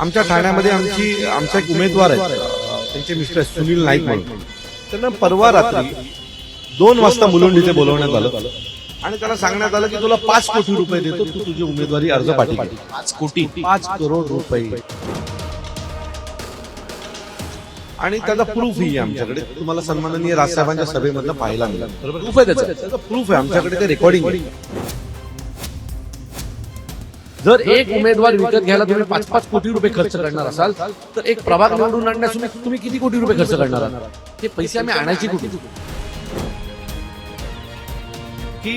आमच्या ठाण्यामध्ये आमची आमचा एक उमेदवार आहेत त्यांचे मिस्टर सुनील नाईक म्हणून. त्यांना परवा रात्री दोन वाजता मुलुंड इथे बोलवण्यात आलं. आणि त्याला सांगण्यात आलं की तुला पाच कोटी रुपये देतो तू तुझी उमेदवारी अर्ज पाठी पाच कोटी? पाच करोड रुपये. आणि त्याचा प्रूफ ही आमच्याकडे. तुम्हाला सन्माननीय राजसाहेबांच्या सभेमधनं पाहायला मिळेल. प्रूफ आहे त्याचं. त्याचा प्रूफ आहे. आमच्याकडे ते रेकॉर्डिंग आहे. जर एक उमेदवार विकत घ्यायला तुम्ही पाच पाच कोटी रुपये खर्च करणार असाल तर एक प्रभाग निवडून आणण्यास तुम्ही- तुम्ही किती कोटी रुपये खर्च करणार आहात? हे पैसे आम्ही आणायचे कुठे की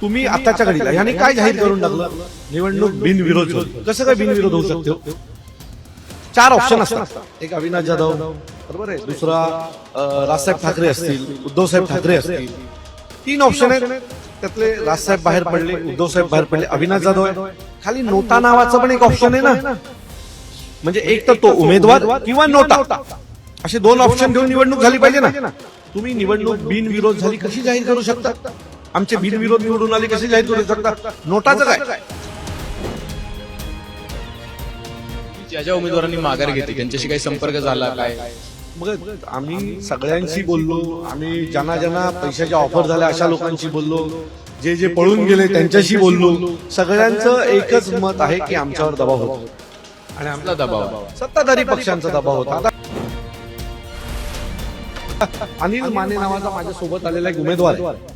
तुम्ही आताच्या घडीला ह्याने काय जाहीर करून टाकलं? निवडणूक बिनविरोध. कसं काय बिनविरोध होऊ शकते? चार ऑप्शन असतात. एक अविनाश जाधव बरोबर आहे. दुसरा राजसाहेब ठाकरे असतील उद्धवसाहेब ठाकरे असतील. तीन ऑप्शन आहेत. त्यातले राजसाहेब बाहेर पडले उद्धवसाहेब बाहेर पडले अविनाश जाधव आहे. खाली नोटा नावाचं पण एक ऑप्शन आहे ना. म्हणजे एक तर तो उमेदवार किंवा नोटा असे दोन ऑप्शन घेऊन निवडणूक झाली पाहिजे ना. तुम्ही निवडणूक बिनविरोध झाली कशी जाहीर करू शकता? आमचे बिनविरोध निवडून आले कसे जाहीर करू शकता? नोटाचं काय? ज्या ज्या उमेदवारांनी माघार घेतली त्यांच्याशी काही संपर्क झाला काय? मग आम्ही सगळ्यांशी बोललो. आम्ही ज्यांना ज्यांना पैशाच्या ऑफर झाल्या अशा लोकांशी बोललो. जे जे पळून गेले त्यांच्याशी बोललो. सगळ्यांचं एकच मत आहे की आमच्यावर दबाव होतो. आणि आमचा दबाव सत्ताधारी पक्षांचा दबाव होता. आता अनिल माने नावाचा माझ्या सोबत आलेला एक उमेदवार आहे.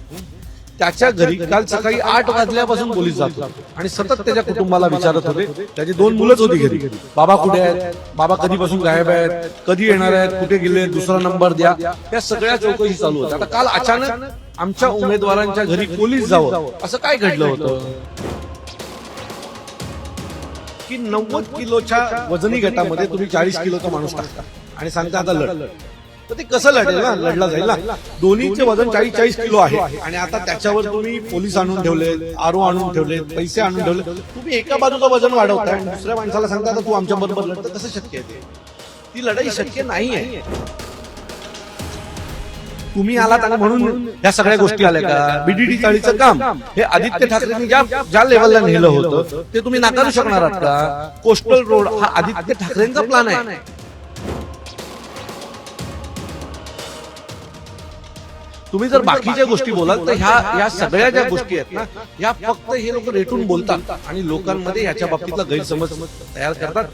त्याच्या घरी काल सकाळी आठ वाजल्यापासून पोलीस जात होते. आणि सतत त्याच्या कुटुंबाला विचारत होते. त्याची दोन मुलंच होती घरी. बाबा कुठे आहेत? बाबा कधीपासून गायब आहेत? कधी येणार आहेत? कुठे गेले दुसरा नंबर द्या. त्या सगळ्या चौकशी चालू होत्या. आता काल अचानक आमच्या उमेदवारांच्या घरी पोलीस जावं. असं काय घडलं होतं? की नव्वद किलोच्या वजनी गटामध्ये तुम्ही चाळीस किलोचा माणूस टाकता. आणि सांगता आता लढ. तर ते कसं लढेल ना? लढला जाईल ना? दोन्हीचे वजन चाळीस चाळीस किलो आहे. आणि आता त्याच्यावर तुम्ही पोलीस आणून ठेवले आरो आणून ठेवले पैसे आणून ठेवले तुम्ही एका बाजूचं वजन वाढवताय. आणि दुसऱ्या माणसाला सांगता आता तू आमच्या बरोबर लढतं कसं शक्य आहे ते. ती लढाई शक्य नाही आहे. तुम्ही आलात आणि म्हणून या सगळ्या गोष्टी आल्या का? बीडीडी चाळीचं काम. हे आदित्य ठाकरेंनी ज्या ज्या लेवलला नेलं होतं ते तुम्ही नाकारू शकणार आहात का? कोस्टल रोड हा आदित्य ठाकरेंचा प्लान आहे. तुम्ही जर बाकीच्या गोष्टी बोलाल तर ह्या ह्या सगळ्या ज्या गोष्टी आहेत ना ह्या फक्त हे लोक रेटून बोलतात आणि लोकांमध्ये याच्या बाबतीतला गैरसमज तयार करतात.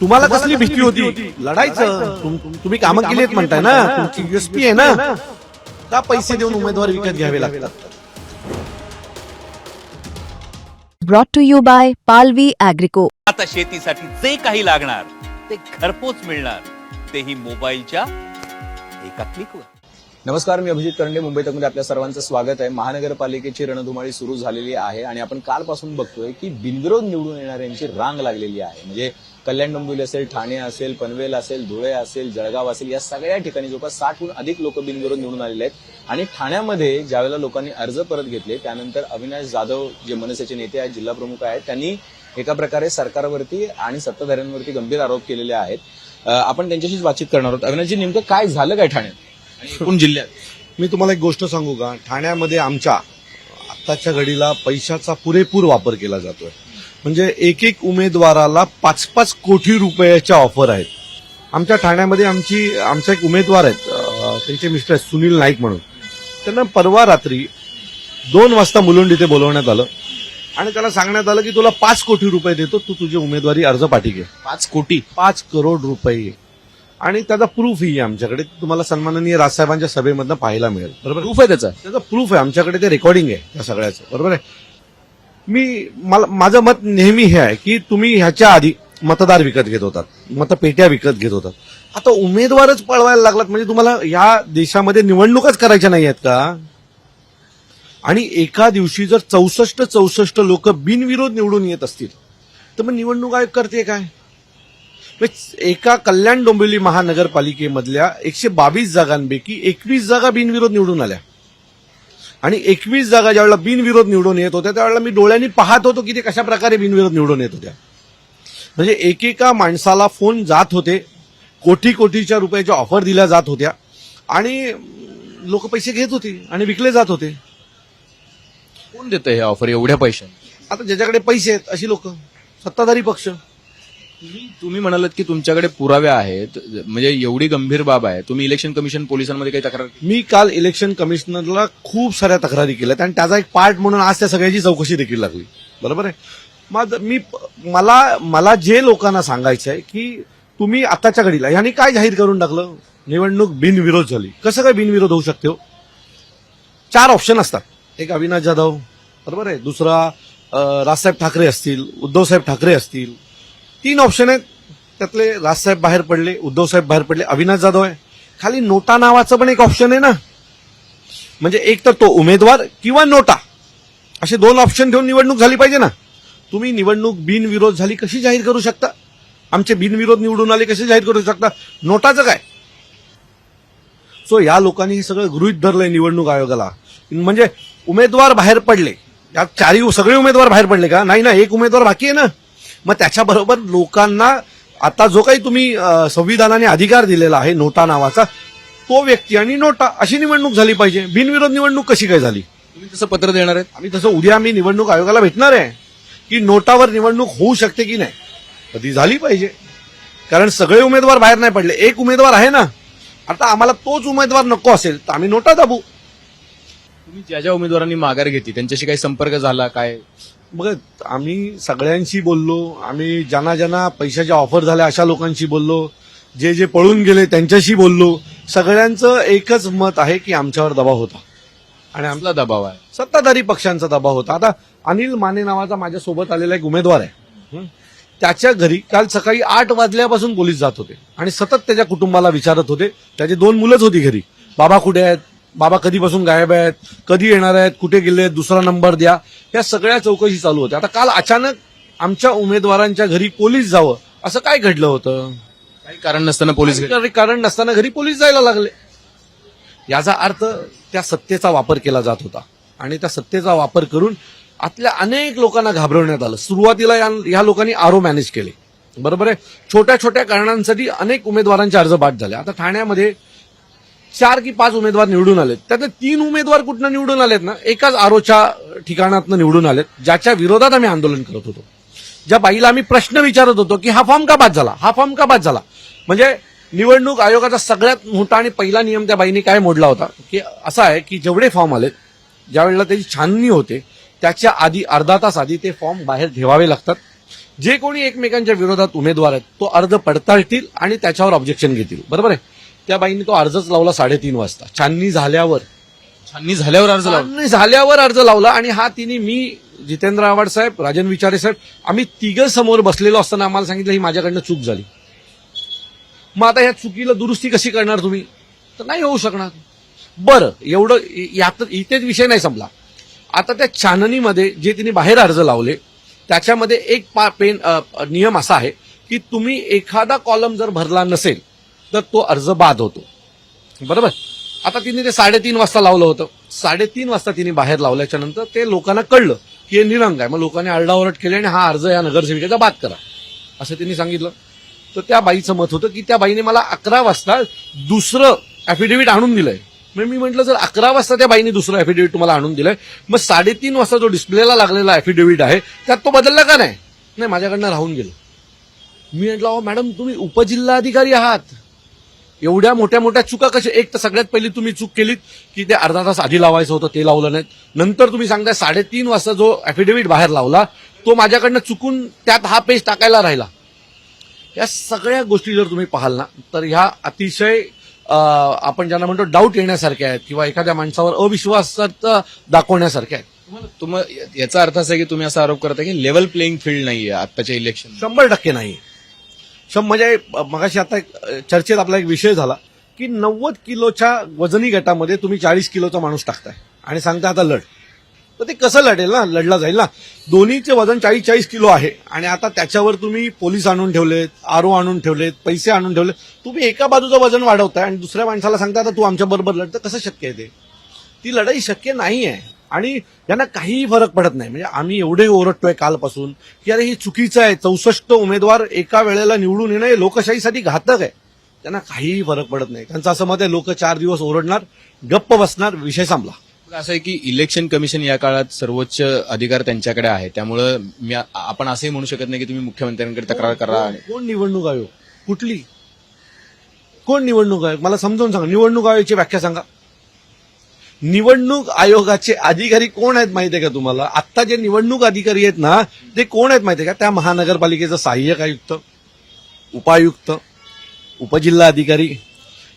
तुम्हाला कसली भीती होती? लढायचं. तुम- तुम्ही कामं केली आहेत म्हणताय ना तुमची युएसपी आहे ना का पैसे देऊन उमेदवार विकत घ्यावे लागतात? Brought to you by Palvi Agrico. आता शेतीसाठी जे काही लागणार ते घरपोच मिळणार. तेही मोबाईलच्या एका क्लिकवर. नमस्कार मी अभिजित करंडे मुंबई तकमध्ये आपल्या सर्वांचं स्वागत आहे. महानगरपालिकेची रणधुमाळी सुरू झालेली आहे आणि आपण कालपासून बघतोय की बिनविरोध निवडून येणाऱ्यांची रांग लागलेली आहे. म्हणजे कल्याण डोंबिवली असेल ठाणे असेल पनवेल असेल धुळे असेल जळगाव असेल या सगळ्या ठिकाणी जवळपास साठहून अधिक लोक बिनविरोध निवडून आलेले आहेत. आणि ठाण्यामध्ये ज्यावेळेला लोकांनी अर्ज परत घेतले त्यानंतर अविनाश जाधव जे मनसेचे नेते आहेत जिल्हा प्रमुख आहेत त्यांनी एका प्रकारे सरकारवरती आणि सत्ताधाऱ्यांवरती गंभीर आरोप केलेले आहेत. आपण त्यांच्याशीच बातचीत करणार आहोत. अविनाशजी नेमकं काय झालं काय ठाण्यात? एकूण जिल्ह्यात? मी तुम्हाला एक गोष्ट सांगू का? ठाण्यामध्ये आमच्या आत्ताच्या घडीला पैशाचा पुरेपूर वापर केला जातोय. म्हणजे एक एक उमेदवाराला पाच पाच कोटी रुपयाच्या ऑफर आहेत. आमच्या ठाण्यामध्ये आमची आमचा एक उमेदवार आहेत त्यांचे मिस्टर सुनील नाईक म्हणून. त्यांना परवा रात्री दोन वाजता मुलुंड इथे बोलवण्यात आलं. आणि त्याला सांगण्यात आलं की तुला पाच कोटी रुपये देतो तू तुझी उमेदवारी अर्ज पाठी घे. पाच कोटी? पाच करोड रुपये. आणि त्याचा प्रूफ ही आहे आमच्याकडे. तुम्हाला सन्माननीय राजसाहेबांच्या सभेमधनं पाहायला मिळेल. बरोबर? प्रूफ आहे त्याचा. त्याचं प्रूफ आहे. आमच्याकडे ते रेकॉर्डिंग आहे या सगळ्याचं. बरोबर आहे? मी मला माझं मत नेहमी हे आहे की तुम्ही ह्याच्या आधी मतदार विकत घेत होतात. मतपेट्या विकत घेत होतात. आता उमेदवारच पळवायला लागलात. म्हणजे तुम्हाला या देशामध्ये निवडणुकच करायच्या नाही आहेत का? आणि एका दिवशी जर चौसष्ट चौसष्ट लोक बिनविरोध निवडून येत असतील तर मग निवडणूक आयोग करते काय? म्हणजे एका कल्याण डोंबिवली महानगरपालिकेमधल्या एकशे बावीस जागांपैकी एकवीस जागा बिनविरोध निवडून आल्या. आणि एकवीस जागा ज्यावेळेला बिनविरोध निवडून येत होत्या त्यावेळेला मी डोळ्यांनी पाहत होतो की ते कशा प्रकारे बिनविरोध निवडून येत होत्या. म्हणजे एकेका माणसाला फोन जात होते कोटी कोटीच्या रुपयाच्या ऑफर दिल्या जात होत्या आणि लोक पैसे घेत होते आणि विकले जात होते. कोण देतं हे ऑफर एवढ्या पैशांनी. आता ज्याच्याकडे पैसे आहेत अशी लोक. सत्ताधारी पक्ष. तुम्ही तुम्ही म्हणालात की तुमच्याकडे पुरावे आहेत म्हणजे एवढी गंभीर बाब आहे. तुम्ही इलेक्शन कमिशन पोलिसांमध्ये काही तक्रार मी काल इलेक्शन कमिशनरला खूप साऱ्या तक्रारी केल्यात आणि त्याचा एक पार्ट म्हणून आज त्या सगळ्याची चौकशी देखील लागली. बरोबर आहे? मग मी मला मला जे लोकांना सांगायचं आहे की तुम्ही आताच्या घडीला यांनी काय जाहीर करून टाकलं? निवडणूक बिनविरोध झाली. कसं काय बिनविरोध होऊ शकते हो? चार ऑप्शन असतात. एक अविनाश जाधव बरोबर आहे. दुसरा राजसाहेब ठाकरे असतील उद्धवसाहेब ठाकरे असतील तीन ऑप्शन आहेत. त्यातले राजसाहेब बाहेर पडले उद्धवसाहेब बाहेर पडले. अविनाश जाधव आहे. खाली नोटा नावाचं पण एक ऑप्शन आहे ना. म्हणजे एक तर तो उमेदवार किंवा नोटा. असे दोन ऑप्शन ठेवून निवडणूक झाली पाहिजे ना. तुम्ही निवडणूक बिनविरोध झाली कशी जाहीर करू शकता? आमचे बिनविरोध निवडून आले कसे जाहीर करू शकता? नोटाचं काय? सो या लोकांनी हे सगळं गृहित धरलंय निवडणूक आयोगाला. म्हणजे उमेदवार बाहेर पडले. यात चारही सगळे उमेदवार बाहेर पडले का? नाही ना एक उमेदवार बाकी आहे ना. मग त्याच्याबरोबर लोकांना आता जो काही तुम्ही संविधानाने अधिकार दिलेला आहे नोटा नावाचा तो व्यक्ती आणि नोटा अशी निवडणूक झाली पाहिजे. बिनविरोध निवडणूक कशी काय झाली? तुम्ही तसं पत्र देणार आहेत? आम्ही तसं उद्या आम्ही निवडणूक आयोगाला भेटणार आहे की नोटावर निवडणूक होऊ शकते की नाही. कधी झाली पाहिजे. कारण सगळे उमेदवार बाहेर नाही पडले. एक उमेदवार आहे ना. आता आम्हाला तोच उमेदवार नको असेल तर आम्ही नोटा दाबू. तुम्ही ज्या ज्या उमेदवारांनी माघार घेतली त्यांच्याशी काही संपर्क झाला काय? बघ आम्ही सगळ्यांशी बोललो आम्ही ज्यांना ज्यांना पैशाच्या ऑफर झाल्या अशा लोकांशी बोललो जे जे पळून गेले त्यांच्याशी बोललो. सगळ्यांचं एकच मत आहे की आमच्यावर दबाव होता. आणि आमचा दबाव आहे? सत्ताधारी पक्षांचा दबाव होता. आता अनिल माने नावाचा माझ्यासोबत आलेला एक उमेदवार आहे. हं? त्याच्या घरी काल सकाळी आठ वाजल्यापासून पोलीस जात होते. आणि सतत त्याच्या कुटुंबाला विचारत होते. त्याची दोन मुलंच होती घरी. बाबा कुठे आहेत? बाबा कधीपासून गायब आहेत कधी येणार आहेत कुठे गेले दुसरा नंबर द्या. या सगळ्या चौकशी चालू होत्या. आता काल अचानक आमच्या उमेदवारांच्या घरी पोलीस जावं असं काय घडलं होतं? काही कारण नसताना पोलीस कारण नसताना घरी पोलीस जायला लागले. याचा अर्थ त्या सत्तेचा वापर केला जात होता. आणि त्या सत्तेचा वापर करून आतल्या अनेक लोकांना घाबरवण्यात आलं. सुरुवातीला या या लोकांनी आरो मॅनेज केले. बरोबर आहे? छोट्या छोट्या कारणांसाठी अनेक उमेदवारांचे अर्ज बाद झाले. आता ठाण्यामध्ये चार की पाच उमेदवार निवडून आलेत. त्यातले तीन उमेदवार कुठनं निवडून आलेत ना एकाच आरोच्या ठिकाणातनं निवडून आलेत ज्याच्या विरोधात आम्ही आंदोलन करत होतो. ज्या बाईला आम्ही प्रश्न विचारत होतो की हा फॉर्म का बाद झाला? हा फॉर्म का बाद झाला? म्हणजे निवडणूक आयोगाचा सगळ्यात मोठा आणि पहिला नियम त्या बाईने काय मोडला होता? की असा आहे की जेवढे फॉर्म आलेत ज्यावेळेला त्याची छाननी होते त्याच्या आधी अर्धा तास आधी ते फॉर्म बाहेर ठेवावे लागतात. जे कोणी एकमेकांच्या विरोधात उमेदवार आहेत तो अर्ज पडताळतील आणि त्याच्यावर ऑब्जेक्शन घेतील. बरोबर आहे? त्या बाईने तो अर्जच लावला साडेतीन वाजता. छाननी झाल्यावर. छाननी झाल्यावर अर्ज लावला छाननी झाल्यावर अर्ज लावला आणि हा तिने मी जितेंद्र आव्हाड साहेब राजन विचारे साहेब आम्ही तिघं समोर बसलेलो असताना आम्हाला सांगितलं ही माझ्याकडनं चूक झाली. मग आता या चुकीला दुरुस्ती कशी करणार तुम्ही? तर नाही होऊ शकणार. बरं एवढं यात इथेच विषय नाही संपला. आता त्या छाननीमध्ये जे तिने बाहेर अर्ज लावले त्याच्यामध्ये एक पा पेन नियम असा आहे की तुम्ही एखादा कॉलम जर भरला नसेल तर तो अर्ज बाद होतो. बरोबर? आता तिने ते साडेतीन वाजता लावलं होतं. साडेतीन वाजता तिने बाहेर लावल्याच्या नंतर ते लोकांना कळलं की हे निरंग आहे. मग लोकांनी आरडाओरड केली आणि हा अर्ज या नगरसेविकेचा बाद करा. असं तिने सांगितलं. तर त्या बाईचं मत होतं की त्या बाईने मला अकरा वाजता दुसरं अफिडेव्हिट आणून दिलंय. मग मी म्हटलं जर अकरा वाजता त्या बाईने दुसरं अफिडेव्हिट तुम्हाला आणून दिलंय मग साडेतीन वाजता जो डिस्प्लेला लागलेला अफिडेव्हिट आहे त्यात तो बदलला का नाही? नाही माझ्याकडनं राहून गेलो. मी म्हटलं अहो मॅडम तुम्ही उपजिल्हाधिकारी आहात. एवढ्या मोठ्या मोठ्या चुका कशा एक तर सगळ्यात पहिली तुम्ही चूक केलीत की ते अर्धा तास आधी लावायचं होतं ते लावलं नाहीत. नंतर तुम्ही सांगताय साडेतीन वाजता जो अफिडेव्हिट बाहेर लावला तो माझ्याकडनं चुकून त्यात हा पेज टाकायला राहिला. या सगळ्या गोष्टी जर तुम्ही पाहाल ना तर ह्या अतिशय आपण ज्यांना म्हणतो डाऊट येण्यासारख्या आहेत किंवा एखाद्या माणसावर अविश्वास दाखवण्यासारख्या आहेत. तुम्हाला याचा अर्थ असा की तुम्ही असा आरोप करता की लेवल प्लेइंग फील्ड नाहीये आत्ताच्या इलेक्शन शंभर टक्के नाही. शंभ म्हणजे मगाशी आता एक चर्चेत आपला एक विषय झाला की नव्वद किलोच्या वजनी गटामध्ये तुम्ही चाळीस किलोचा माणूस टाकताय. आणि सांगता आता लढ. तर ते कसं लढेल ना? लढला जाईल ना? दोन्हीचे वजन चाळीस चाळीस किलो आहे. आणि आता त्याच्यावर तुम्ही पोलीस आणून ठेवलेत आरो आणून ठेवलेत पैसे आणून ठेवले तुम्ही एका बाजूचं वजन वाढवताय आणि दुसऱ्या माणसाला सांगता आता तू आमच्या बरोबर लढतं कसं शक्य आहे ते? ती लढाई शक्य नाही आहे आणि यांना काहीही फरक पडत नाही. म्हणजे आम्ही एवढे ओरडतोय कालपासून की अरे हे चुकीचं आहे. चौसष्ट उमेदवार एका वेळेला निवडून येणं हे लोकशाहीसाठी घातक आहे. त्यांना काहीही फरक पडत नाही. त्यांचं असं मत आहे लोक चार दिवस ओरडणार गप्प बसणार विषय संपला. असं आहे की इलेक्शन कमिशन या काळात सर्वोच्च अधिकार त्यांच्याकडे आहे. त्यामुळं मी आपण असंही म्हणू शकत नाही की तुम्ही मुख्यमंत्र्यांकडे तक्रार करा. कोण- निवडणूक आयोग? कुठली? कोण निवडणूक आयोग? मला समजावून सांगा. निवडणूक आयोगाची व्याख्या सांगा. निवडणूक आयोगाचे अधिकारी कोण आहेत माहिती आहे का तुम्हाला? आत्ता जे निवडणूक अधिकारी आहेत ना ते कोण आहेत माहिती आहे का? त्या महानगरपालिकेचं सहाय्यक आयुक्त उपायुक्त उपजिल्हा अधिकारी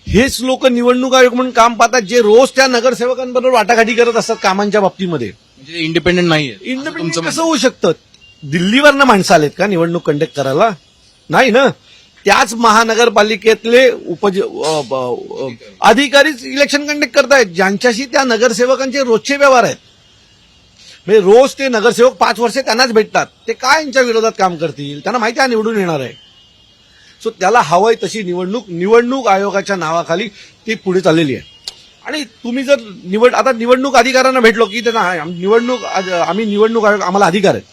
हेच लोक निवडणूक आयोग म्हणून काम पाहतात जे रोज त्या नगरसेवकांबरोबर वाटाघाटी करत असतात कामांच्या बाबतीमध्ये. म्हणजे इंडिपेंडेंट नाहीये. इंडिपेंडेंट कसं होऊ शकतं? दिल्लीवरनं माणसं आलेत का निवडणूक कंडक्ट करायला? नाही ना? त्याच महानगरपालिकेतले उपज अधिकारीच इलेक्शन कंडक्ट करतायत ज्यांच्याशी त्या नगरसेवकांचे रोजचे व्यवहार आहेत. म्हणजे रोज ते नगरसेवक पाच वर्षे त्यांनाच भेटतात. ते काय यांच्या विरोधात काम करतील? त्यांना माहिती आहे निवडून येणार आहे. सो त्याला हवंय तशी निवडणूक निवडणूक आयोगाच्या नावाखाली ती पुढे चाललेली आहे. आणि तुम्ही जर निवड आता निवडणूक अधिकाऱ्यांना भेटलो की त्यांना निवडणूक आम्ही निवडणूक आयोग आम्हाला अधिकार आहेत.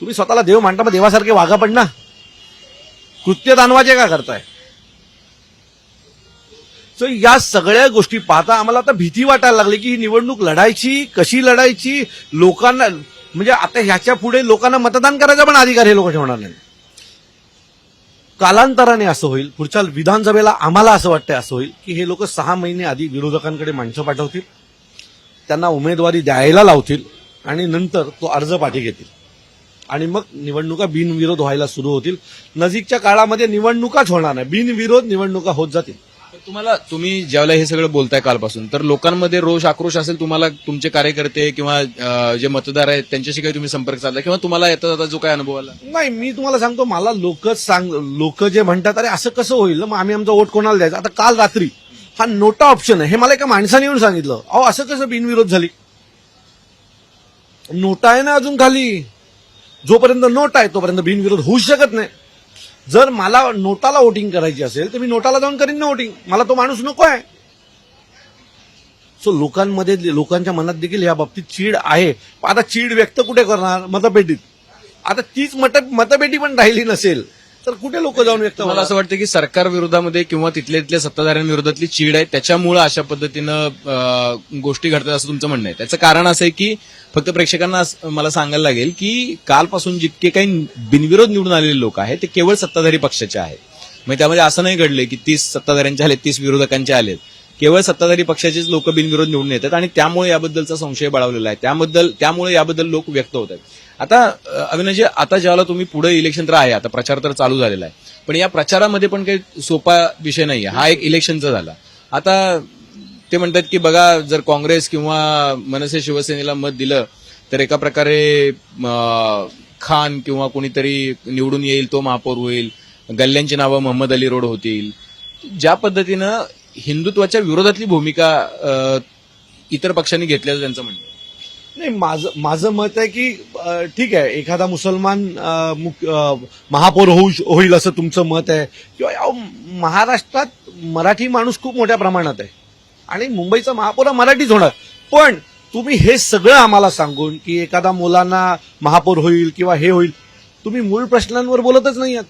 तुम्ही स्वतःला देव मांडता मग देवासारखे वागा पण ना. कृत्य दानवाचे का करताय? सो या सगळ्या गोष्टी पाहता आम्हाला आता भीती वाटायला लागली की ही निवडणूक लढायची कशी लढायची लोकांना म्हणजे आता ह्याच्या पुढे लोकांना मतदान करायचा पण अधिकार हे लोक ठेवणार नाही कालांतराने असं होईल पुढच्या विधानसभेला आम्हाला असं वाटतंय असं होईल की हे लोक सहा महिने आधी विरोधकांकडे माणसं पाठवतील त्यांना उमेदवारी द्यायला लावतील आणि नंतर तो अर्ज पाठी घेतील. आणि मग निवडणुका बिनविरोध व्हायला सुरू होतील. नजीकच्या काळामध्ये निवडणुकाच होणार नाही. बिनविरोध निवडणुका होत जातील. तुम्हाला तुम्ही ज्यावेळेला हे सगळं बोलताय कालपासून तर लोकांमध्ये रोष आक्रोश असेल तुम्हाला तुमचे कार्यकर्ते किंवा अं, जे मतदार आहेत त्यांच्याशी काही तुम्ही संपर्क साधला किंवा तुम्हाला येता जाता जो काय अनुभव आला? नाही मी तुम्हाला सांगतो मला लोकच सांग लोक जे म्हणतात अरे असं कसं होईल? मग आम्ही आमचा वोट कोणाला द्यायचा? आता काल रात्री हा नोटा ऑप्शन आहे. हे मला एका माणसाने येऊन सांगितलं. अहो असं कसं बिनविरोध झाली? नोटा आहे ना अजून खाली. जोपर्यंत नोट आहे तोपर्यंत बिनविरोध होऊ शकत नाही. जर मला नोटाला वोटिंग करायची असेल तर मी नोटाला जाऊन करीन ना वोटिंग मला तो माणूस नको आहे. सो लोकांमध्ये लोकांच्या मनात देखील या बाबतीत चीड आहे. आता चीड व्यक्त कुठे करणार? मतपेटीत. आता तीच मत मतपेटी पण राहिली नसेल. तर कुठे लोक जाऊन व्यक्त मला होणार? असं वाटतं की सरकार विरोधामध्ये किंवा तिथल्या तिथल्या सत्ताधाऱ्यांविरोधातली चीड आहे त्याच्यामुळे अशा पद्धतीनं अं, गोष्टी घडतात असं तुमचं म्हणणं आहे. त्याचं कारण असं आहे की फक्त प्रेक्षकांना असं मला सांगायला लागेल की कालपासून जितके काही बिनविरोध निवडून आलेले लोक आहेत ते केवळ सत्ताधारी पक्षाचे आहेत. म्हणजे त्यामध्ये असं नाही घडले की तीस सत्ताधाऱ्यांचे आलेत तीस विरोधकांचे आलेत. केवळ सत्ताधारी पक्षाचेच लोक बिनविरोध निवडून येतात आणि त्यामुळे याबद्दलचा संशय बळावलेला आहे. त्याबद्दल त्यामुळे याबद्दल लोक व्यक्त होत आहेत. आता अविनाजी आता ज्यावेळेला तुम्ही पुढे इलेक्शन तर आहे आता प्रचार तर चालू झालेला आहे. पण या प्रचारामध्ये पण काही सोपा विषय नाही हा एक इलेक्शनचा झाला. आता ते म्हणतात की बघा जर काँग्रेस किंवा मनसे शिवसेनेला मत दिलं तर एका प्रकारे खान किंवा कोणीतरी निवडून येईल तो महापौर होईल. गल्ल्यांची नावं मोहम्मद अली रोड होतील. ज्या पद्धतीनं हिंदुत्वाच्या विरोधातली भूमिका इतर पक्षांनी घेतल्याचं त्यांचं म्हणणं. नाही माझं माझं मत आहे की ठीक आहे एखादा मुसलमान महापौर होऊ होईल असं तुमचं मत आहे. किंवा महाराष्ट्रात मराठी माणूस खूप मोठ्या प्रमाणात आहे. आणि मुंबईचा महापौर हा मराठीच होणार. पण तुम्ही हे सगळं आम्हाला सांगून की एखादा मुलांना महापौर होईल किंवा हे होईल तुम्ही मूळ प्रश्नांवर बोलतच नाही आहात.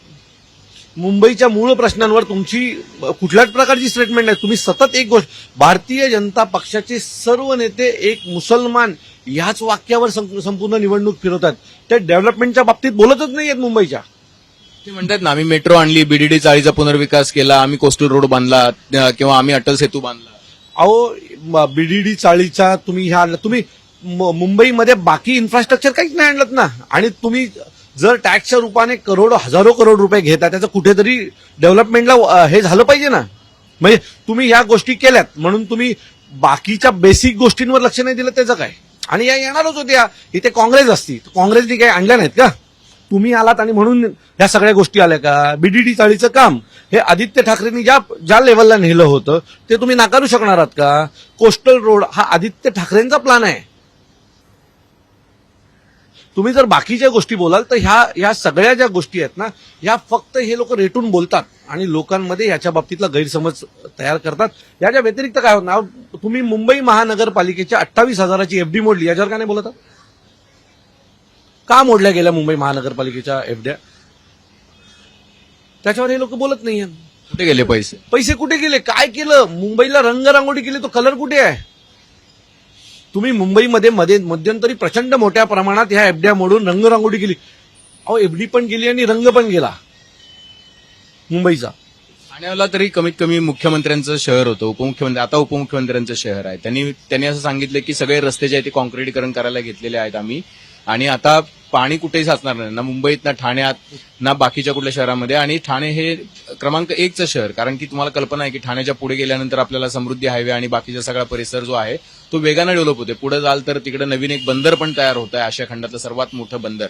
मुंबईच्या मूळ प्रश्नांवर तुमची कुठल्याच प्रकारची स्टेटमेंट नाही. तुम्ही सतत एक गोष्ट भारतीय जनता पक्षाचे सर्व नेते एक मुसलमान ह्याच वाक्यावर संपूर्ण निवडणूक फिरवतात. त्या डेव्हलपमेंटच्या बाबतीत बोलतच नाही आहेत मुंबईच्या. ते म्हणतात ना आम्ही मेट्रो आणली बीडीडी चाळीचा पुनर्विकास केला आम्ही कोस्टल रोड बांधला किंवा आम्ही अटल सेतू बांधला. अहो बीडीडी चाळीचा तुम्ही ह्या आणलं तुम्ही मुंबईमध्ये बाकी इन्फ्रास्ट्रक्चर काहीच नाही आणलं ना. आणि तुम्ही जर टॅक्सच्या रूपाने करोड हजारो करोड रुपये घेता त्याचं कुठेतरी डेव्हलपमेंटला हे झालं पाहिजे ना? म्हणजे तुम्ही ह्या गोष्टी केल्यात म्हणून तुम्ही बाकीच्या बेसिक गोष्टींवर लक्ष नाही दिलं त्याचं काय? आणि या येणारच होत्या. इथे काँग्रेस असती तर काँग्रेसनी काही आणल्या नाहीत का? तुम्ही आलात आणि म्हणून ह्या सगळ्या गोष्टी आल्या का? बीडीडी चाळीचं काम. हे आदित्य ठाकरेंनी ज्या ज्या लेवलला नेलं होतं ते तुम्ही नाकारू शकणार आहात का? कोस्टल रोड हा आदित्य ठाकरेंचा प्लॅन आहे. तुम्ही जर बाकीच्या गोष्टी बोलाल तर ह्या ह्या सगळ्या ज्या गोष्टी आहेत ना ह्या फक्त हे लोक रेटून बोलतात आणि लोकांमध्ये याच्या बाबतीतला गैरसमज तयार करतात. याच्या व्यतिरिक्त काय होत ना तुम्ही मुंबई महानगरपालिकेच्या अठ्ठावीस हजाराची एफडी मोडली. याच्यावर का नाही बोलत? का मोडल्या गेल्या मुंबई महानगरपालिकेच्या एफड्या त्याच्यावर हे लोक बोलत नाही कुठे गेले पैसे? पैसे कुठे गेले? काय केलं? मुंबईला रंगरांगोळी केली तो कलर कुठे आहे? तुम्ही मुंबईमध्ये मध्ये मध्यंतरी प्रचंड मोठ्या प्रमाणात ह्या एफड्या मोडून रंगरांगोळी केली. अहो एफडी पण गेली आणि रंग पण गेला. मुंबईचा. ठाण्याला तरी कमीत कमी मुख्यमंत्र्यांचं शहर होतं. उपमुख्यमंत्री आता उपमुख्यमंत्र्यांचं शहर आहे. त्यांनी त्यांनी असं सांगितलं की सगळे रस्ते जे आहेत ते कॉन्क्रिटीकरण करायला घेतलेले आहेत आम्ही. आणि आता पाणी कुठेही साचणार नाही. ना मुंबईत ना ठाण्यात ना बाकीच्या कुठल्या शहरामध्ये. आणि ठाणे हे क्रमांक एकचं शहर. कारण की तुम्हाला कल्पना आहे की ठाण्याच्या पुढे गेल्यानंतर आपल्याला समृद्धी हायवे आणि बाकीचा सगळा परिसर जो आहे तो वेगानं डेव्हलप होते पुढे जाल तर तिकडे नवीन एक बंदर पण तयार होत आहे आशिया खंडातलं सर्वात मोठं बंदर.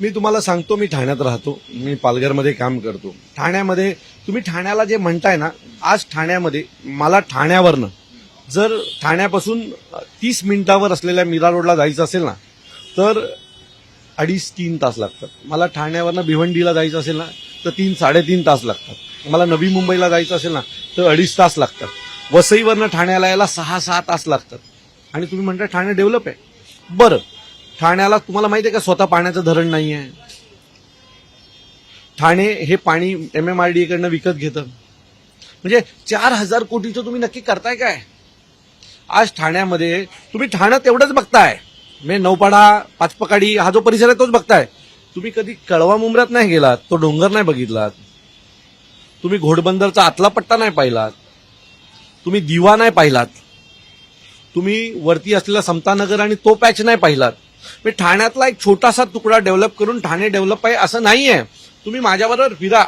मी तुम्हाला सांगतो मी ठाण्यात राहतो. मी पालघरमध्ये काम करतो. ठाण्यामध्ये तुम्ही ठाण्याला जे म्हणताय ना आज ठाण्यामध्ये मला ठाण्यावरनं जर ठाण्यापासून तीस मिनिटावर असलेल्या मीरा रोडला जायचं असेल ना तर अडीच तीन तास लागतात. मला ठाण्यावरनं भिवंडीला जायचं असेल ना तर तीन साडेतीन तास लागतात. मला नवी मुंबईला जायचं असेल ना तर अडीच तास लागतात. वसईवरनं ठाण्याला यायला सहा सहा तास लागतात. आणि तुम्ही म्हणता ठाणे डेव्हलप आहे. बरं. ठाण्याला तुम्हाला माहिती आहे का स्वतः पाण्याचं धरण नाही आहे ठाणे हे पाणी एम एम आर डी कडनं विकत घेतं. म्हणजे चार हजार कोटीचं तुम्ही नक्की करताय काय? आज ठाण्यामध्ये तुम्ही ठाणं तेवढंच बघताय. म्हणजे नौपाडा पाचपकाडी हा जो परिसर आहे तोच बघताय. तुम्ही कधी कळवा मुंबऱ्यात नाही गेलात? तो डोंगर नाही बघितलात? तुम्ही घोडबंदरचा आतला पट्टा नाही पाहिलात? तुम्ही दिवा नाही पाहिलात? तुम्ही वरती असलेला समतानगर आणि तो पॅच नाही पाहिलात? म्हणजे ठाण्यातला एक छोटासा तुकडा डेव्हलप करून ठाणे डेव्हलप आहे असं नाही आहे तुम्ही माझ्याबरोबर फिरा.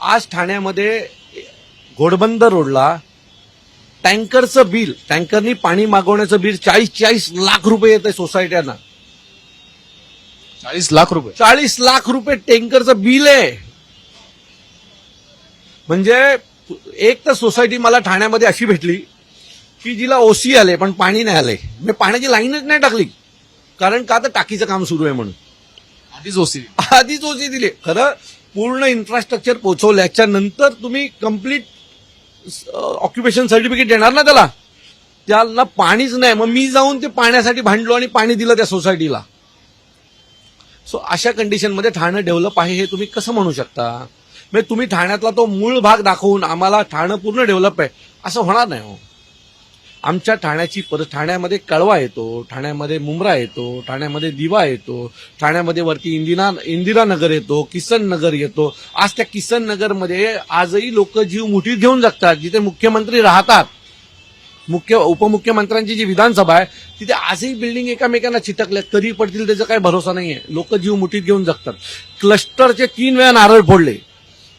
आज ठाण्यामध्ये घोडबंदर रोडला टँकरचं बिल टँकरनी पाणी मागवण्याचं बिल चाळीस चाळीस लाख रुपये येत आहे सोसायट्यांना. चाळीस लाख रुपये? चाळीस लाख रुपये टँकरचं बिल आहे. म्हणजे एक तर सोसायटी मला ठाण्यामध्ये अशी भेटली की जिला ओसी आले पण पाणी नाही आले. मी पाण्याची लाईनच नाही टाकली. कारण का तर टाकीचं काम सुरू आहे म्हणून. आधीच ओसी आधीच ओसी दिली. खरं पूर्ण इन्फ्रास्ट्रक्चर पोहोचवल्याच्या नंतर तुम्ही कंप्लीट ऑक्युपेशन सर्टिफिकेट देणार ना त्याला? त्याला पाणीच नाही. मग मी जाऊन ते पाण्यासाठी भांडलो आणि पाणी दिलं त्या सोसायटीला सो अशा कंडिशनमध्ये ठाणं डेव्हलप आहे हे तुम्ही कसं म्हणू शकता? म्हणजे तुम्ही ठाण्यातला तो मूळ भाग दाखवून आम्हाला ठाणं पूर्ण डेव्हलप आहे. असं होणार नाही हो. आमच्या ठाण्याची पर ठाण्यामध्ये कळवा येतो ठाण्यामध्ये मुंब्रा येतो ठाण्यामध्ये दिवा येतो ठाण्यामध्ये वरती इंदिरा इंदिरानगर येतो किसन नगर येतो. आज त्या किसन नगरमध्ये आजही लोक जीव मुठीत घेऊन जगतात जिथे मुख्यमंत्री राहतात. मुख्य उपमुख्यमंत्र्यांची जी विधानसभा आहे तिथे आजही बिल्डिंग एकामेकांना चिटकल्यात कधी पडतील त्याचा काही भरोसा नाही आहे लोक जीव मुठीत घेऊन जगतात. क्लस्टरचे तीन वेळा नारळ फोडले.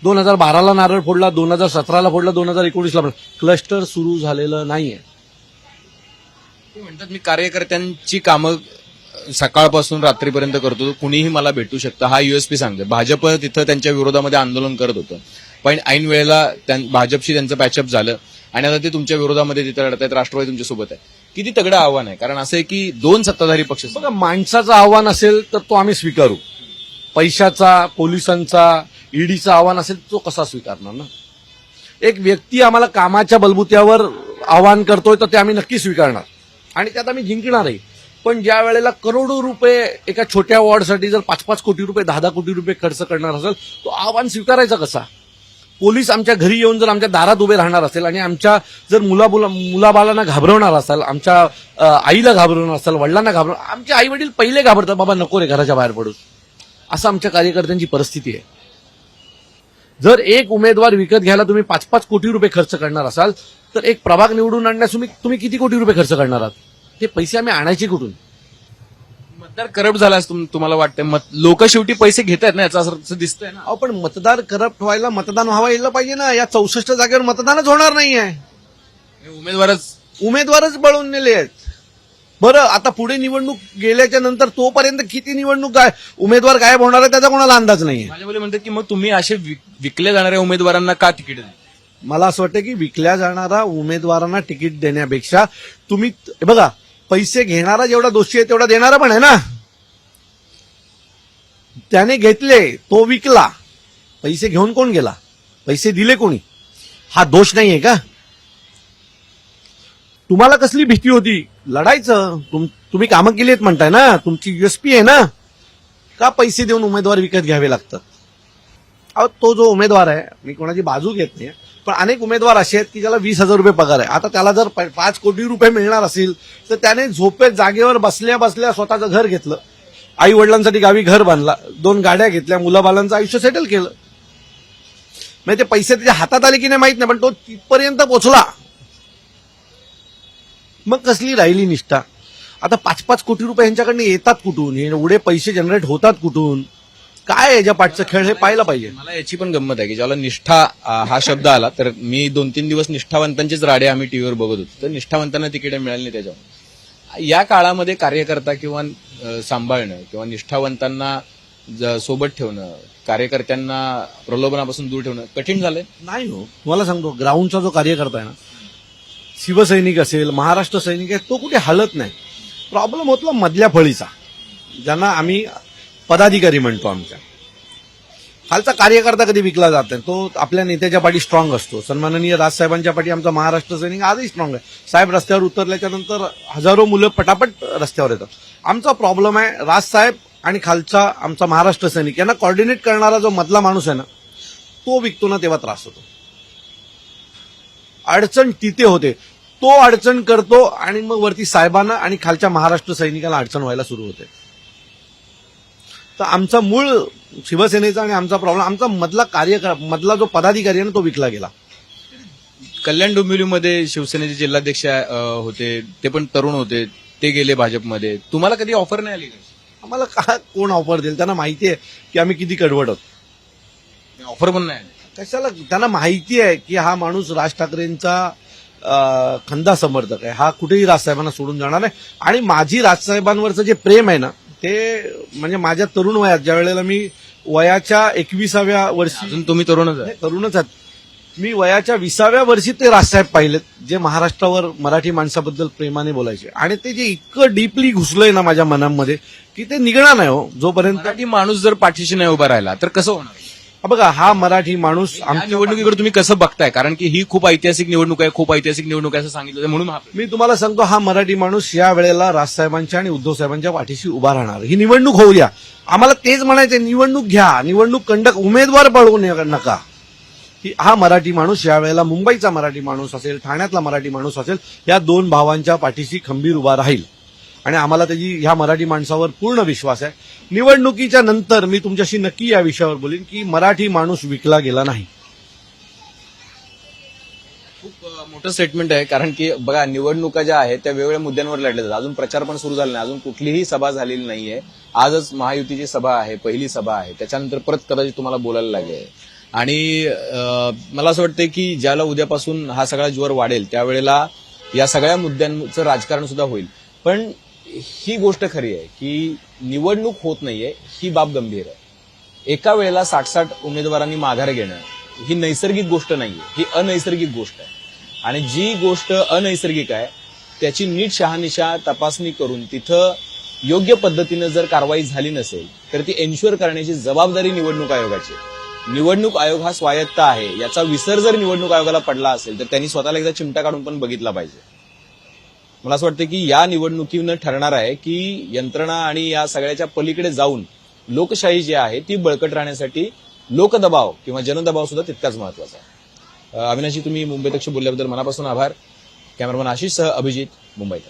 दोन हजार बाराला नारळ फोडला दोन हजार सतराला फोडला दोन हजार एकोणीसला फोडला. क्लस्टर सुरू झालेलं नाहीये. ते म्हणतात मी कार्यकर्त्यांची कामं सकाळपासून रात्रीपर्यंत करतो. कुणीही मला भेटू शकतं. हा युएसपी सांगते भाजप तिथं त्यांच्या विरोधामध्ये आंदोलन करत होतं. पण ऐन वेळेला त्यां- भाजपशी त्यांचं पॅचअप झालं. आणि आता ते तुमच्या विरोधामध्ये तिथं लढत आहेत राष्ट्रवादी तुमच्यासोबत आहे. किती तगडं आव्हान आहे. कारण असं आहे की दोन सत्ताधारी पक्ष बघा माणसाचं आव्हान असेल तर तो आम्ही स्वीकारू. पैशाचा पोलिसांचा ईडीचा आव्हान असेल तो कसा स्वीकारणार ना? एक व्यक्ती आम्हाला कामाच्या बलबुत्यावर आव्हान करतोय तर ते आम्ही नक्की स्वीकारणार. आणि त्यात आम्ही जिंकणारही पण ज्या वेळेला करोडो रुपये एका छोट्या वॉर्डसाठी जर पाच पाच कोटी रुपये दहा दहा कोटी रुपये खर्च करणार असेल तो आव्हान स्वीकारायचा कसा? पोलीस आमच्या घरी येऊन जर आमच्या दारात उभे राहणार असेल आणि आमच्या जर मुला मुलाबालांना घाबरवणार असाल आमच्या आईला घाबरवणार असाल वडिलांना घाबरव आमचे आई वडील पहिले घाबरतात बाबा नको रे घराच्या बाहेर पडू असं आमच्या कार्यकर्त्यांची परिस्थिती आहे. जर एक उमेदवार विकत घ्यायला तुम्ही पाच पाच कोटी रुपये खर्च करणार असाल तर एक प्रभाग निवडून आणण्यास तुम्ही तुम्ही किती कोटी रुपये खर्च करणार आहात? ते पैसे आम्ही आणायचे कुठून? मतदार करप्ट झाला असं तुम- तुम्हाला वाटतं लोक शेवटी पैसे घेत आहेत ना याचा अर्थ दिसतंय ना. अहो पण मतदार करप्ट व्हायला मतदान व्हावं यायला पाहिजे ना. या चौसष्ट जागेवर मतदानच होणार नाहीये. हे उमेदवारच उमेदवारच बळून नेले आहेत. बरं आता पुढे निवडणूक गेल्याच्यानंतर तोपर्यंत किती निवडणूक काय उमेदवार गायब होणार आहे त्याचा कोणाला अंदाज नाहीये. माझ्या म्हणतात की मग तुम्ही असे विक- विकले जाणाऱ्या उमेदवारांना का तिकीट मला असं वाटतं की विकल्या जाणारा उमेदवारांना तिकीट देण्यापेक्षा तुम्ही बघा पैसे घेणारा जेवढा दोषी आहे तेवढा देणारा पण आहे ना? त्याने घेतले तो विकला. पैसे घेऊन कोण गेला? पैसे दिले कोणी? हा दोष नाही आहे का? तुम्हाला कसली भीती होती? लढायचं. तुम- तुम्ही कामं केली आहेत म्हणताय ना? तुमची युएसपी आहे ना? का पैसे देऊन उमेदवार विकत घ्यावे लागतात? अहो तो जो उमेदवार आहे मी कोणाची बाजू घेत नाही पण अनेक उमेदवार असे आहेत की ज्याला वीस हजार रुपये पगार आहे. आता त्याला जर प- पाच कोटी रुपये मिळणार असेल तर त्याने झोपेत जागेवर बसल्या बसल्या स्वतःचं घर घेतलं. आई वडिलांसाठी गावी घर बांधला दोन गाड्या घेतल्या मुलाबालांचं आयुष्य सेटल केलं. म्हणजे ते पैसे त्याच्या हातात आले की नाही माहीत नाही पण तो तिथपर्यंत पोचला. मग कसली राहिली निष्ठा? आता पाच पाच कोटी रुपये यांच्याकडनं येतात कुठून? हे एवढे पैसे जनरेट होतात कुठून? काय याच्या पाठचा खेळ हे पाहायला पाहिजे? मला याची पण गंमत आहे की ज्याला निष्ठा हा शब्द आला तर मी दोन तीन दिवस निष्ठावंतांचेच राडे आम्ही टीव्हीवर बघत होतो. तर निष्ठावंतांना तिकीट मिळाली नाही त्याच्यावर. या काळामध्ये कार्यकर्ता किंवा अ, सांभाळणं किंवा निष्ठावंतांना ज- सोबत ठेवणं कार्यकर्त्यांना प्रलोभनापासून दूर ठेवणं कठीण झालंय? नाही हो. तुम्हाला सांगतो ग्राउंडचा जो कार्यकर्ता आहे ना शिवसैनिक असेल महाराष्ट्र सैनिक आहे तो कुठे हलत नाही. प्रॉब्लेम होतला मधल्या फळीचा. ज्यांना आम्ही पदाधिकारी म्हणतो आमच्या. खालचा कार्यकर्ता कधी विकला जात नाही तो आपल्या नेत्याच्या पाठी स्ट्रॉंग असतो. सन्माननीय राजसाहेबांच्या पाठी आमचा महाराष्ट्र सैनिक आजही स्ट्रॉंग आहे. साहेब रस्त्यावर उतरल्याच्या नंतर हजारो मुलं पटापट रस्त्यावर येतात. आमचा प्रॉब्लेम आहे राजसाहेब आणि खालचा आमचा महाराष्ट्र सैनिक. यांना कॉर्डिनेट करणारा जो मधला माणूस आहे ना तो विकतो ना तेव्हा त्रास होतो. अडचण तिथे होते. तो अडचण करतो आणि मग वरती साहेबांना आणि खालच्या महाराष्ट्र सैनिकाला अडचण व्हायला सुरू होते. तर आमचा मूळ शिवसेनेचा आणि आमचा प्रॉब्लेम आमचा मधला कार्य मधला जो पदाधिकारी आहे ना तो विकला गेला. कल्याण डोंबिवलीमध्ये शिवसेनेचे जिल्हाध्यक्ष होते ते पण तरुण होते ते गेले भाजपमध्ये. तुम्हाला कधी ऑफर नाही आली आम्हाला का कोण ऑफर देईल? त्यांना माहिती आहे की आम्ही किती कडवट आहोत. ऑफर पण नाही आली. कशाला? त्यांना माहिती आहे की हा माणूस राज ठाकरेंचा खंदा समर्थक आहे. हा कुठेही राजसाहेबांना सोडून जाणार नाही. आणि माझी राजसाहेबांवरचं जे प्रेम आहे ना ते म्हणजे माझ्या तरुण वयात ज्या वेळेला मी वयाच्या एकविसाव्या वर्षी अजून तुम्ही तरुणच आहे तरुणच आहेत. मी वयाच्या विसाव्या वर्षी ते राजसाहेब पाहिलेत जे महाराष्ट्रावर मराठी माणसाबद्दल प्रेमाने बोलायचे. आणि ते जे इतकं डीपली घुसलंय ना माझ्या मनामध्ये की ते निघणार नाही हो जोपर्यंत मराठी माणूस जर पाठीशी नाही उभा राहिला तर कसं होणार? हा बघा हा मराठी माणूस या आमच्या निवडणुकीकडे तुम्ही कसं बघताय? कारण की ही खूप ऐतिहासिक निवडणूक आहे खूप ऐतिहासिक निवडणूक आहे असं सांगितलं म्हणून हा. मी तुम्हाला सांगतो हा मराठी माणूस या वेळेला राजसाहेबांच्या आणि उद्धव साहेबांच्या पाठीशी उभा राहणार. ही निवडणूक होऊ द्या. आम्हाला तेच म्हणायचे निवडणूक घ्या. निवडणूक कंडक उमेदवार नये- नका. की हा मराठी माणूस या वेळेला मुंबईचा मराठी माणूस असेल ठाण्यातला मराठी माणूस असेल या दोन भावांच्या पाठीशी खंबीर उभा राहील. आणि आम्हाला त्याची ह्या मराठी माणसावर पूर्ण विश्वास आहे. निवडणुकीच्या नंतर मी तुमच्याशी नक्की या विषयावर बोलीन की मराठी माणूस विकला गेला नाही. खूप मोठं स्टेटमेंट आहे कारण की बघा निवडणुका ज्या आहेत त्या वेगवेगळ्या मुद्द्यांवर लढल्या जातात. अजून प्रचार पण सुरू झाला नाही. अजून कुठलीही सभा झालेली नाहीये. आजच महायुतीची सभा आहे पहिली सभा आहे. त्याच्यानंतर परत कदाचित तुम्हाला बोलायला लागेल. आणि मला असं वाटतं की ज्याला उद्यापासून हा सगळा ज्वर वाढेल त्यावेळेला या सगळ्या मुद्द्यांचं राजकारण सुद्धा होईल. पण ही गोष्ट खरी आहे की निवडणूक होत नाहीये ही बाब गंभीर आहे. एका वेळेला साठ साठ उमेदवारांनी माघार घेणं ही नैसर्गिक गोष्ट नाहीये ही अनैसर्गिक गोष्ट आहे. आणि जी गोष्ट अनैसर्गिक आहे त्याची नीट शहानिशा तपासणी करून तिथं योग्य पद्धतीनं जर कारवाई झाली नसेल तर ती एन्श्युअर करण्याची जबाबदारी निवडणूक आयोगाची निवडणूक आयोग हा स्वायत्त आहे याचा विसर जर निवडणूक आयोगाला पडला असेल तर त्यांनी स्वतःला एकदा चिमटा काढून पण बघितला पाहिजे. मला असं वाटतं की या निवडणुकीनं ठरणार आहे की यंत्रणा आणि या सगळ्याच्या पलीकडे जाऊन लोकशाही जी आहे ती बळकट राहण्यासाठी लोकदबाव किंवा जनदबाव सुद्धा तितकाच महत्त्वाचा आहे. अविनाशी तुम्ही मुंबईतक्ष बोलल्याबद्दल मनापासून आभार. कॅमेरामन आशिषसह अभिजित मुंबईत